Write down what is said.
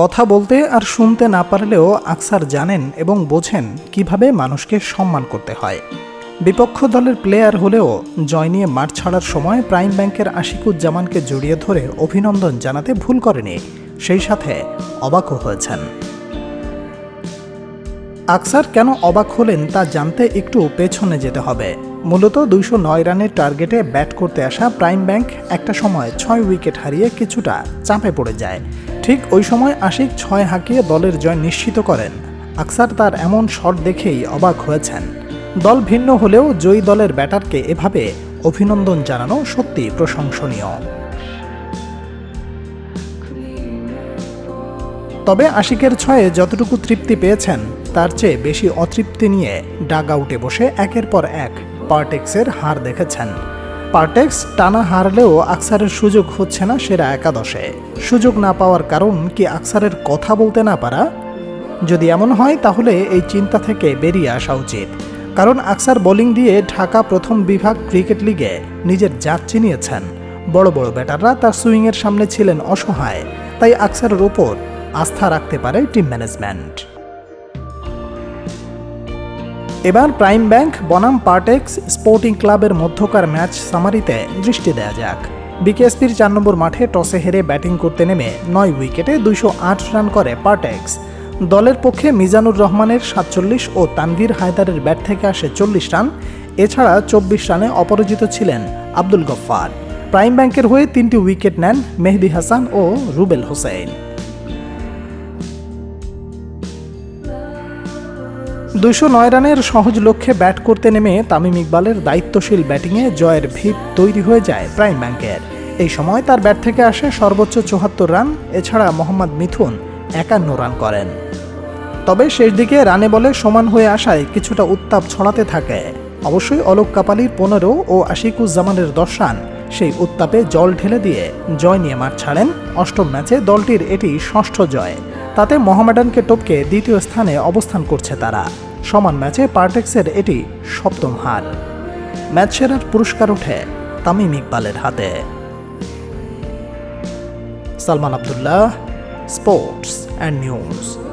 কথা বলতে আর শুনতে না পারলেও আকসার জানেন এবং বোঝেন কীভাবে মানুষকে সম্মান করতে হয়। বিপক্ষ দলের প্লেয়ার হলেও জয় নিয়ে মাঠ ছাড়ার সময় প্রাইম ব্যাংকের আশিকুজ্জামানকে জড়িয়ে ধরে অভিনন্দন জানাতে ভুল করেনি, সেই সাথে অবাকও হয়েছেন। আকসার কেন অবাক হলেন তা জানতে একটু পেছনে যেতে হবে। মূলত দুইশো নয় রানের টার্গেটে ব্যাট করতে আসা প্রাইম ব্যাংক একটা সময় ছয় উইকেট হারিয়ে কিছুটা চাপে পড়ে যায়। ঠিক ওই সময় আশিক ছয় হাঁকিয়ে দলের জয় নিশ্চিত করেন। আকসার তার এমন শট দেখেই অবাক হয়েছেন। দল ভিন্ন হলেও জয়ী দলের ব্যাটারকে এভাবে অভিনন্দন জানানো সত্যি প্রশংসনীয়। তবে আশিকের ছয়ে যতটুকু তৃপ্তি পেয়েছেন, তার চেয়ে বেশি অতৃপ্তি নিয়ে ডাগ আউটে বসে একের পর এক পার্টেক্সের হার দেখেছেন। পার্টেক্স টানা হারলেও আকসারের সুযোগ হচ্ছে না সেরা একাদশে। সুযোগ না পাওয়ার কারণ কি আকসারের কথা বলতে না পারা? যদি এমন হয়, তাহলে এই চিন্তা থেকে বেরিয়ে আসা উচিত। কারণ আকসার বোলিং দিয়ে ঢাকা প্রথম বিভাগ ক্রিকেট লিগে নিজের জাত চিনিয়েছেন। বড় বড় ব্যাটাররা তার সুইংয়ের সামনে ছিলেন অসহায়। তাই আকসারের ওপর আস্থা রাখতে পারে টিম ম্যানেজমেন্ট। এবার প্রাইম ব্যাংক বনাম পার্টেক্স স্পোর্টিং ক্লাবের মধ্যকার ম্যাচ সামারিতে দৃষ্টি দেয়া যাক। বিকেএসপির চার নম্বর মাঠে টসে হেরে ব্যাটিং করতে নেমে নয় উইকেটে দুইশো আট রান করে পার্টেক্স। দলের পক্ষে মিজানুর রহমানের সাতচল্লিশ ও তানভীর হায়দারের ব্যাট থেকে আসে চল্লিশ রান। এছাড়া চব্বিশ রানে অপরাজিত ছিলেন আব্দুল গফ্ফার। প্রাইম ব্যাংকের হয়ে তিনটি উইকেট নেন মেহদি হাসান ও রুবেল হোসেন। দুইশো নয় রানের সহজ লক্ষ্যে ব্যাট করতে নেমে তামিম ইকবালের দায়িত্বশীল ব্যাটিংয়ে জয়ের ভিত তৈরি হয়ে যায় প্রাইম ব্যাংকের। এই সময় তার ব্যাট থেকে আসে সর্বোচ্চ চুহাত্তর রান, এছাড়া মোহাম্মদ মিথুন একান্ন রান করেন। তবে শেষ দিকে রানে বলে সমান হয়ে আসায় কিছুটা উত্তাপ ছড়াতে থাকে। অবশ্যই অলোক কাপালির পনেরো ও আশিকুজ্জামানের দশ রান, সেই উত্তাপে জল ঢেলে দিয়ে জয় নিয়ে মাঠ ছাড়েন। অষ্টম ম্যাচে দলটির এটি ষষ্ঠ জয়। তাতে মহামেডানকে টপকে দ্বিতীয় স্থানে অবস্থান করছে তারা। সমান ম্যাচে পার্টেক্সের এটি সপ্তম হার। ম্যাচ সেরার পুরস্কার ওঠে তামিম ইকবালের হাতে। Salman Abdullah, sports and news.